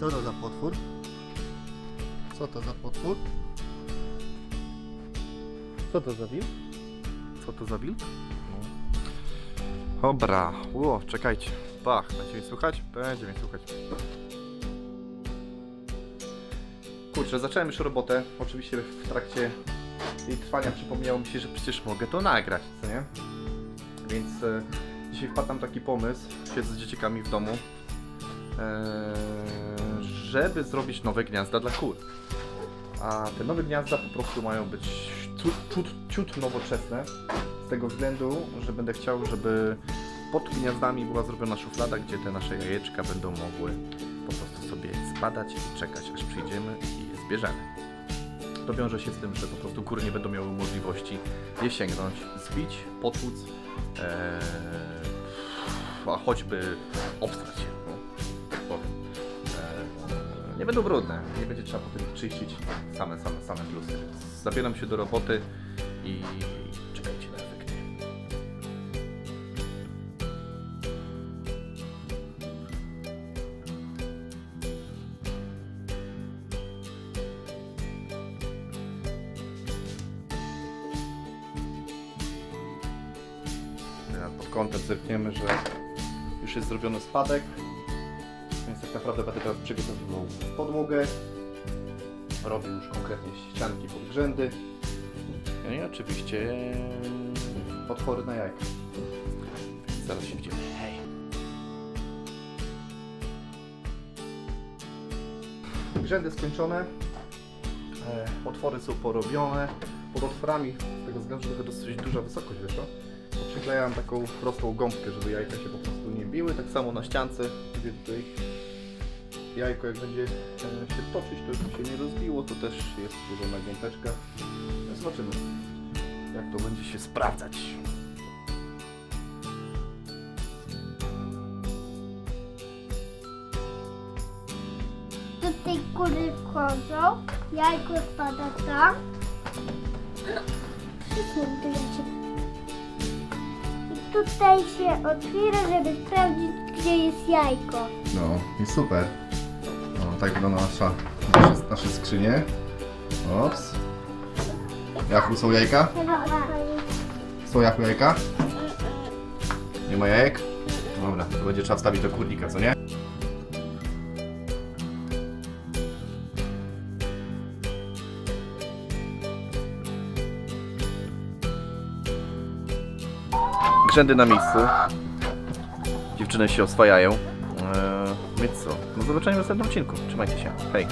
Co to za potwór? Co to za potwór? Co to za wilk? Co to za wilk? Dobra, ło, czekajcie. Bach, będzie mnie słuchać? Będzie mnie słuchać. Kurczę, zacząłem już robotę. Oczywiście w trakcie jej trwania przypomniało mi się, że przecież mogę to nagrać, co nie? Więc e, dzisiaj wpadł nam taki pomysł, siedzę z dzieciakami w domu, e, żeby zrobić nowe gniazda dla kur. A te nowe gniazda po prostu mają być ciut, ciut, ciut nowoczesne, z tego względu, że będę chciał, żeby pod gniazdami była zrobiona szuflada, gdzie te nasze jajeczka będą mogły po prostu sobie spadać i czekać, aż przyjdziemy i je zbierzemy. To wiąże się z tym, że po prostu kury nie będą miały możliwości je sięgnąć, zbić, potłuc, ee, a choćby obstrać nie będą brudne, nie będzie trzeba potem czyścić same, same, same plusy. Zabieram się do roboty i czekajcie na efekty. Pod kątem zerkniemy, że już jest zrobiony spadek, tak naprawdę będę teraz przygotowywał podłogę. Robię już konkretnie ścianki pod grzędy. No i oczywiście potwory na jajka. Zaraz się widzimy. Hej. Grzędy skończone. E, Otwory są porobione. Pod otworami, z tego względu, że to dosyć duża wysokość wyszła, to przyklejałem taką prostą gąbkę, żeby jajka się po prostu nie biły. Tak samo na ściance, gdzie tutaj jajko jak będzie e, się toczyć, to żeby się nie rozbiło, to też jest gąbeczka. No, Zobaczymy, jak to będzie się sprawdzać. Tutaj kury wchodzą, jajko spada tam. I tutaj się otwiera, żeby sprawdzić, gdzie jest jajko. No, i super. Tak wygląda nasza, nasze, nasze skrzynie. Ops. Jachu, są jajka? Są jachu jajka? Nie ma jajek? Dobra, to będzie trzeba wstawić do kurnika, co nie? Grzędy na miejscu. Dziewczyny się oswajają. Eee, więc co? Do zobaczenia w następnym odcinku. Trzymajcie się. Hej.